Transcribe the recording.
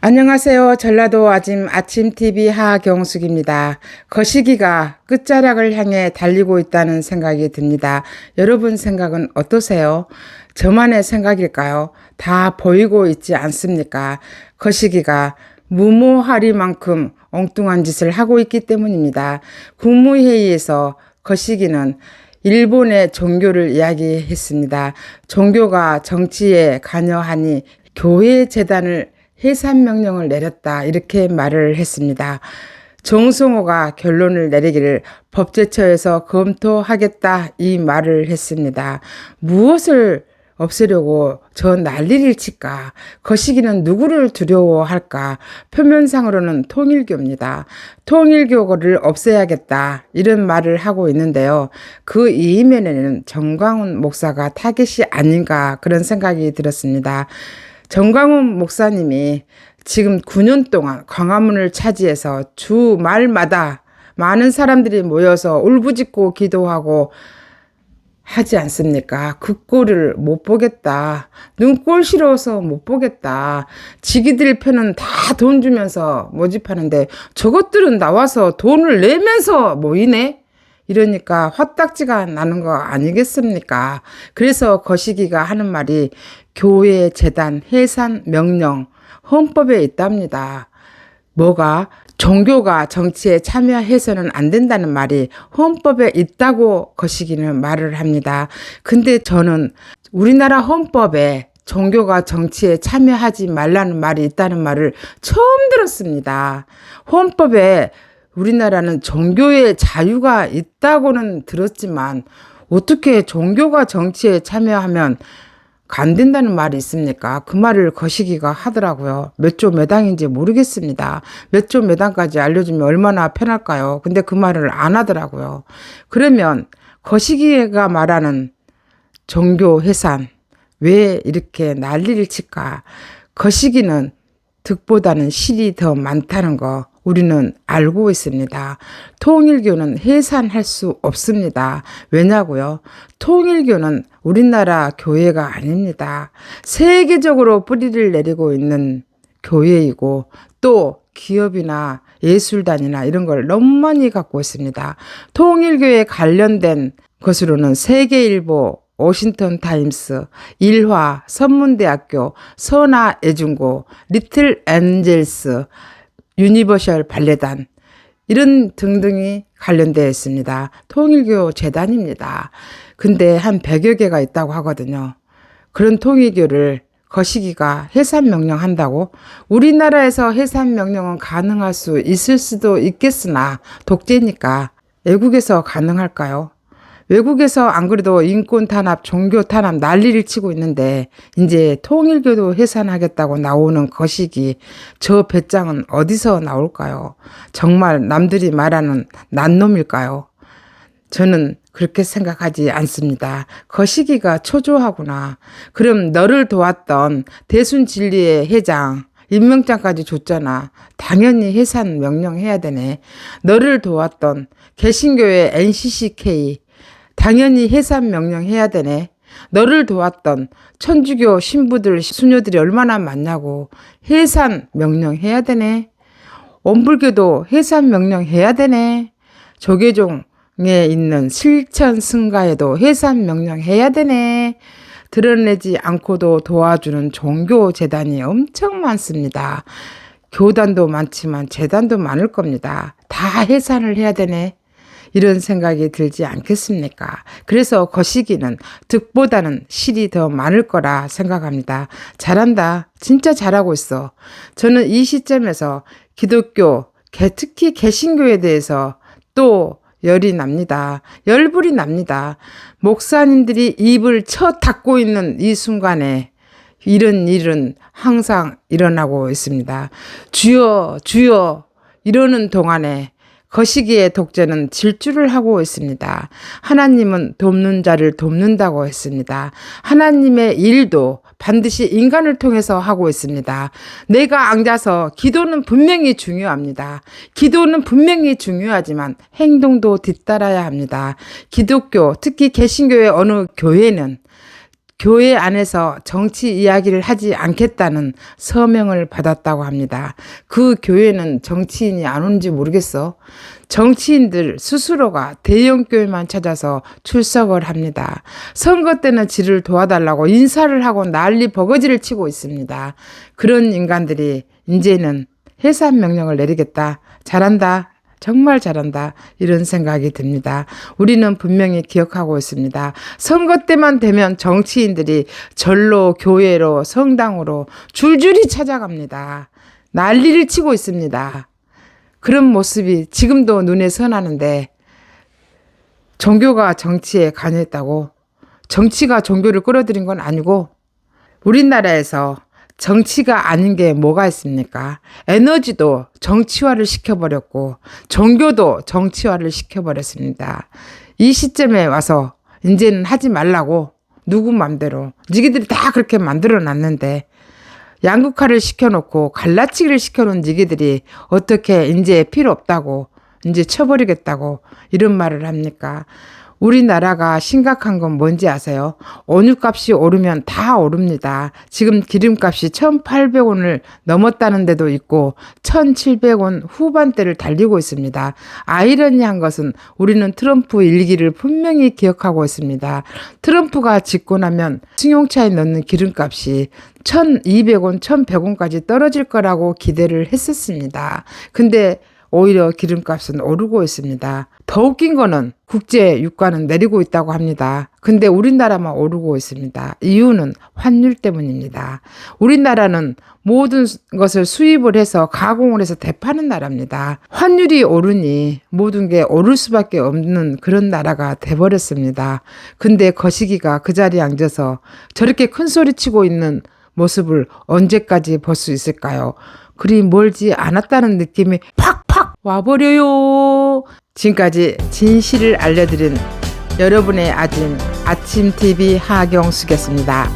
안녕하세요. 전라도 아침 아침 TV 하경숙입니다. 거시기가 끝자락을 향해 달리고 있다는 생각이 듭니다. 여러분 생각은 어떠세요? 저만의 생각일까요? 다 보이고 있지 않습니까? 거시기가 무모하리만큼 엉뚱한 짓을 하고 있기 때문입니다. 국무회의에서 거시기는 일본의 종교를 이야기했습니다. 종교가 정치에 관여하니 교회 재단을 해산 명령을 내렸다. 이렇게 말을 했습니다. 정성호가 결론을 내리기를 법제처에서 검토하겠다. 이 말을 했습니다. 무엇을 없애려고 저 난리를 칠까? 거시기는 누구를 두려워할까? 표면상으로는 통일교입니다. 통일교를 없애야겠다. 이런 말을 하고 있는데요. 그 이면에는 정광훈 목사가 타겟이 아닌가 그런 생각이 들었습니다. 정광훈 목사님이 지금 9년 동안 광화문을 차지해서 주말마다 많은 사람들이 모여서 울부짖고 기도하고 하지 않습니까? 그 꼴을 못 보겠다. 눈꼴 싫어서 못 보겠다. 지기들 편은 다 돈 주면서 모집하는데 저것들은 나와서 돈을 내면서 모이네? 이러니까 화딱지가 나는 거 아니겠습니까? 그래서 거시기가 하는 말이 교회 재단 해산 명령 헌법에 있답니다. 뭐가 종교가 정치에 참여해서는 안 된다는 말이 헌법에 있다고 거시기는 말을 합니다. 근데 저는 우리나라 헌법에 종교가 정치에 참여하지 말라는 말이 있다는 말을 처음 들었습니다. 헌법에 우리나라는 종교의 자유가 있다고는 들었지만 어떻게 종교가 정치에 참여하면 안 된다는 말이 있습니까? 그 말을 거시기가 하더라고요. 몇조몇 항인지 모르겠습니다. 몇조몇 항까지 알려주면 얼마나 편할까요? 근데 그 말을 안 하더라고요. 그러면 거시기가 말하는 종교 해산 왜 이렇게 난리를 칠까? 거시기는 득보다는 실이 더 많다는 거 우리는 알고 있습니다. 통일교는 해산할 수 없습니다. 왜냐고요? 통일교는 우리나라 교회가 아닙니다. 세계적으로 뿌리를 내리고 있는 교회이고 또 기업이나 예술단이나 이런 걸 너무 많이 갖고 있습니다. 통일교에 관련된 것으로는 세계일보, 워싱턴 타임스, 일화, 선문대학교, 선화애중고, 리틀 엔젤스, 유니버셜 발레단 이런 등등이 관련되어 있습니다. 통일교 재단입니다. 근데 한 100여 개가 있다고 하거든요. 그런 통일교를 거시기가 해산 명령한다고 우리나라에서 해산 명령은 가능할 수 있을 수도 있겠으나 독재니까 외국에서 가능할까요? 외국에서 안 그래도 인권 탄압, 종교 탄압 난리를 치고 있는데 이제 통일교도 해산하겠다고 나오는 거시기 저 배짱은 어디서 나올까요? 정말 남들이 말하는 난놈일까요? 저는 그렇게 생각하지 않습니다. 거시기가 초조하구나. 그럼 너를 도왔던 대순 진리의 회장 임명장까지 줬잖아. 당연히 해산 명령해야 되네. 너를 도왔던 개신교의 NCCK 당연히 해산 명령해야 되네. 너를 도왔던 천주교 신부들, 수녀들이 얼마나 많냐고. 해산 명령해야 되네. 원불교도 해산 명령해야 되네. 조계종에 있는 실천 승가에도 해산 명령해야 되네. 드러내지 않고도 도와주는 종교 재단이 엄청 많습니다. 교단도 많지만 재단도 많을 겁니다. 다 해산을 해야 되네. 이런 생각이 들지 않겠습니까? 그래서 거시기는 득보다는 실이 더 많을 거라 생각합니다. 잘한다. 진짜 잘하고 있어. 저는 이 시점에서 기독교, 특히 개신교에 대해서 또 열이 납니다. 열불이 납니다. 목사님들이 입을 쳐 닫고 있는 이 순간에 이런 일은 항상 일어나고 있습니다. 주여, 주여, 이러는 동안에 거시기의 독재는 질주를 하고 있습니다. 하나님은 돕는 자를 돕는다고 했습니다. 하나님의 일도 반드시 인간을 통해서 하고 있습니다. 내가 앉아서 기도는 분명히 중요합니다. 기도는 분명히 중요하지만 행동도 뒤따라야 합니다. 기독교, 특히 개신교의 어느 교회는 교회 안에서 정치 이야기를 하지 않겠다는 서명을 받았다고 합니다. 그 교회는 정치인이 안 오는지 모르겠어. 정치인들 스스로가 대형 교회만 찾아서 출석을 합니다. 선거 때는 지를 도와달라고 인사를 하고 난리 버거지를 치고 있습니다. 그런 인간들이 이제는 해산 명령을 내리겠다. 잘한다. 정말 잘한다. 이런 생각이 듭니다. 우리는 분명히 기억하고 있습니다. 선거 때만 되면 정치인들이 절로, 교회로, 성당으로 줄줄이 찾아갑니다. 난리를 치고 있습니다. 그런 모습이 지금도 눈에 선하는데 종교가 정치에 관여했다고 정치가 종교를 끌어들인 건 아니고 우리나라에서 정치가 아닌 게 뭐가 있습니까? 에너지도 정치화를 시켜버렸고, 종교도 정치화를 시켜버렸습니다. 이 시점에 와서 이제는 하지 말라고 누구 맘대로 니기들이 다 그렇게 만들어 놨는데 양극화를 시켜놓고 갈라치기를 시켜놓은 니기들이 어떻게 이제 필요 없다고 이제 쳐버리겠다고 이런 말을 합니까? 우리나라가 심각한 건 뭔지 아세요? 원유값이 오르면 다 오릅니다. 지금 기름값이 1,800원을 넘었다는 데도 있고 1,700원 후반대를 달리고 있습니다. 아이러니한 것은 우리는 트럼프 일기를 분명히 기억하고 있습니다. 트럼프가 나면 승용차에 넣는 기름값이 1,200원, 1,100원까지 떨어질 거라고 기대를 했었습니다. 근데 오히려 기름값은 오르고 있습니다. 더 웃긴 거는 국제 유가는 내리고 있다고 합니다. 근데 우리나라만 오르고 있습니다. 이유는 환율 때문입니다. 우리나라는 모든 것을 수입을 해서 가공을 해서 대파는 나라입니다. 환율이 오르니 모든 게 오를 수밖에 없는 그런 나라가 돼버렸습니다. 근데 거시기가 그 자리에 앉아서 저렇게 큰 소리 치고 있는 모습을 언제까지 볼 수 있을까요? 그리 멀지 않았다는 느낌이 팍팍 와버려요. 지금까지 진실을 알려드린 여러분의 아침 아침 TV 하경수겠습니다.